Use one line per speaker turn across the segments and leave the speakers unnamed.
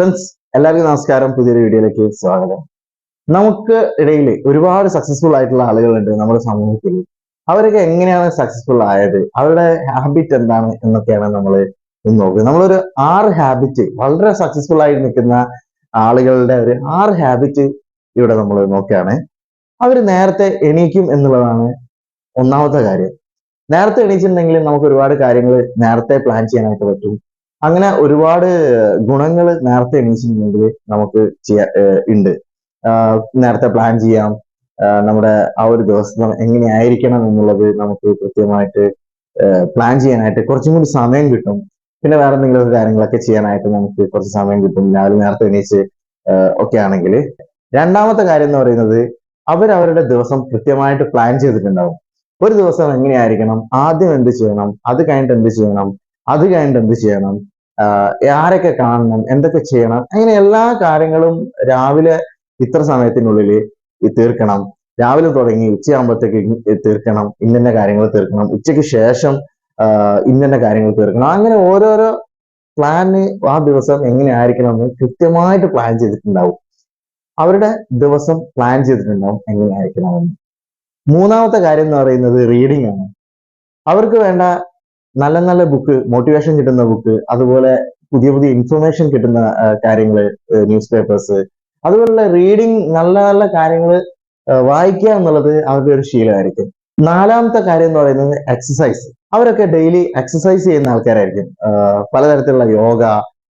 Friends എല്ലാവർക്കും നമസ്കാരം. പുതിയൊരു വീഡിയോയിലേക്ക് സ്വാഗതം. നമുക്ക് ഇടയിൽ ഒരുപാട് സക്സസ്ഫുൾ ആയിട്ടുള്ള ആളുകളുണ്ട് നമ്മുടെ സമൂഹത്തിൽ. അവരൊക്കെ എങ്ങനെയാണ് സക്സസ്ഫുൾ ആയത്? അവരുടെ ഹാബിറ്റ് എന്താണ് എന്നൊക്കെയാണ് നമ്മൾ നോക്കുന്നത് നമ്മളൊരു ആറ് ഹാബിറ്റ് വളരെ സക്സസ്ഫുൾ ആയി നിൽക്കുന്ന ആളുകളുടെ ഒരു ആറ് ഹാബിറ്റ് ഇവിടെ നമ്മൾ നോക്കുകയാണ്. അവർ നേരത്തെ എണീക്കും എന്നുള്ളതാണ് ഒന്നാമത്തെ കാര്യം. നേരത്തെ എണീച്ചിട്ടുണ്ടെങ്കിൽ നമുക്ക് ഒരുപാട് കാര്യങ്ങൾ നേരത്തെ പ്ലാൻ ചെയ്യാനായിട്ട് പറ്റും. അങ്ങനെ ഒരുപാട് ഗുണങ്ങൾ നേരത്തെ എണീച്ചിട്ടുണ്ടെങ്കിൽ നമുക്ക് ചെയ്യാ ഉണ്ട്. നേരത്തെ പ്ലാൻ ചെയ്യാം. നമ്മുടെ ആ ഒരു ദിവസം എങ്ങനെയായിരിക്കണം എന്നുള്ളത് നമുക്ക് കൃത്യമായിട്ട് പ്ലാൻ ചെയ്യാനായിട്ട് കുറച്ചും കൂടി സമയം കിട്ടും. പിന്നെ വേറെ എന്തെങ്കിലും കാര്യങ്ങളൊക്കെ ചെയ്യാനായിട്ട് നമുക്ക് കുറച്ച് സമയം കിട്ടും. രാവിലെ നേരത്തെ എണീച്ച് ഒക്കെ ആണെങ്കിൽ രണ്ടാമത്തെ കാര്യം എന്ന് പറയുന്നത് അവരവരുടെ ദിവസം കൃത്യമായിട്ട് പ്ലാൻ ചെയ്തിട്ടുണ്ടാവും. ഒരു ദിവസം എങ്ങനെയായിരിക്കണം? ആദ്യം എന്ത് ചെയ്യണം? അത് കഴിഞ്ഞിട്ട് എന്ത് ചെയ്യണം? അത് കഴിഞ്ഞിട്ട് എന്ത് ചെയ്യണം? ആരൊക്കെ കാണണം? എന്തൊക്കെ ചെയ്യണം? അങ്ങനെ എല്ലാ കാര്യങ്ങളും രാവിലെ ഇത്ര സമയത്തിനുള്ളിൽ തീർക്കണം. രാവിലെ തുടങ്ങി ഉച്ചയാകുമ്പോഴത്തേക്ക് തീർക്കണം. ഇന്ന കാര്യങ്ങൾ തീർക്കണം. ഉച്ചയ്ക്ക് ശേഷം ഇന്നന്ന ഇന്ന കാര്യങ്ങൾ തീർക്കണം. അങ്ങനെ ഓരോരോ പ്ലാന് ആ ദിവസം എങ്ങനെയായിരിക്കണം എന്ന് കൃത്യമായിട്ട് പ്ലാൻ ചെയ്തിട്ടുണ്ടാവും. അവരുടെ ദിവസം പ്ലാൻ ചെയ്തിട്ടുണ്ടാവും എങ്ങനെയായിരിക്കണമെന്ന്. മൂന്നാമത്തെ കാര്യം എന്ന് പറയുന്നത് റീഡിംഗ് ആണ്. അവർക്ക് വേണ്ട നല്ല നല്ല ബുക്ക് മോട്ടിവേഷൻ കിട്ടുന്ന ബുക്ക് അതുപോലെ പുതിയ പുതിയ ഇൻഫർമേഷൻ കിട്ടുന്ന കാര്യങ്ങൾ ന്യൂസ് പേപ്പേഴ്സ് അതുപോലുള്ള റീഡിങ് നല്ല നല്ല കാര്യങ്ങൾ വായിക്കുക എന്നുള്ളത് അവരുടെ ഒരു ശീലമായിരിക്കും. നാലാമത്തെ കാര്യം എന്ന് പറയുന്നത് എക്സസൈസ് അവരൊക്കെ ഡെയിലി എക്സസൈസ് ചെയ്യുന്ന ആൾക്കാരായിരിക്കും. പലതരത്തിലുള്ള യോഗ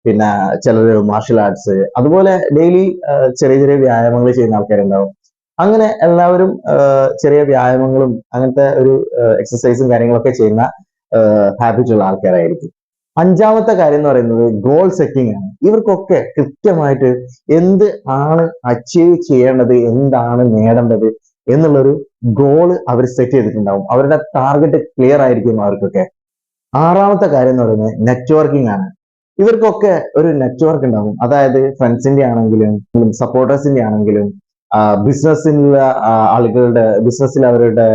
പിന്നെ ചിലർ മാർഷൽ ആർട്സ് അതുപോലെ ഡെയിലി ചെറിയ ചെറിയ വ്യായാമങ്ങൾ ചെയ്യുന്ന ആൾക്കാരുണ്ടാവും. അങ്ങനെ എല്ലാവരും ചെറിയ വ്യായാമങ്ങളും അങ്ങനത്തെ ഒരു എക്സസൈസും കാര്യങ്ങളൊക്കെ ചെയ്യുന്ന ഹാബിറ്റ് ഉള്ള ആൾക്കാരായിരിക്കും. അഞ്ചാമത്തെ കാര്യം എന്ന് പറയുന്നത് ഗോൾ സെറ്റിംഗ് ആണ്. ഇവർക്കൊക്കെ കൃത്യമായിട്ട് എന്ത് ആണ് അച്ചീവ് ചെയ്യേണ്ടത് എന്താണ് നേടേണ്ടത് എന്നുള്ളൊരു ഗോൾ അവർ സെറ്റ് ചെയ്തിട്ടുണ്ടാവും. അവരുടെ ടാർഗറ്റ് ക്ലിയർ ആയിരിക്കും അവർക്കൊക്കെ. ആറാമത്തെ കാര്യം എന്ന് പറയുന്നത് നെറ്റ്വർക്കിംഗ് ആണ്. ഇവർക്കൊക്കെ ഒരു നെറ്റ്വർക്ക് ഉണ്ടാവും. അതായത് ഫ്രണ്ട്സിന്റെ ആണെങ്കിലും സപ്പോർട്ടേഴ്സിന്റെ ആണെങ്കിലും ബിസിനസ്സിലുള്ള ആളുകളുടെ ബിസിനസ്സിൽ അവരുടെ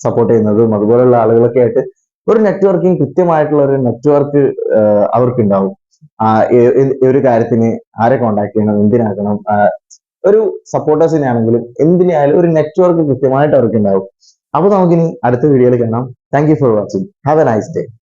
സപ്പോർട്ട് ചെയ്യുന്നതും അതുപോലെയുള്ള ആളുകളൊക്കെ ആയിട്ട് ഒരു നെറ്റ്വർക്കിംഗ് കൃത്യമായിട്ടുള്ള ഒരു നെറ്റ്വർക്ക് അവർക്ക് ഉണ്ടാവും ഒരു കാര്യത്തിന് ആരെ കോണ്ടാക്ട് ചെയ്യണം എന്തിനാക്കണം ഒരു സപ്പോർട്ടേഴ്സിനെ ആണെങ്കിലും എന്തിനായാലും ഒരു നെറ്റ്വർക്ക് കൃത്യമായിട്ട് അവർക്ക് ഉണ്ടാവും അപ്പൊ നമുക്കിനി അടുത്ത വീഡിയോയിൽ കാണാം. Thank you for watching have a nice day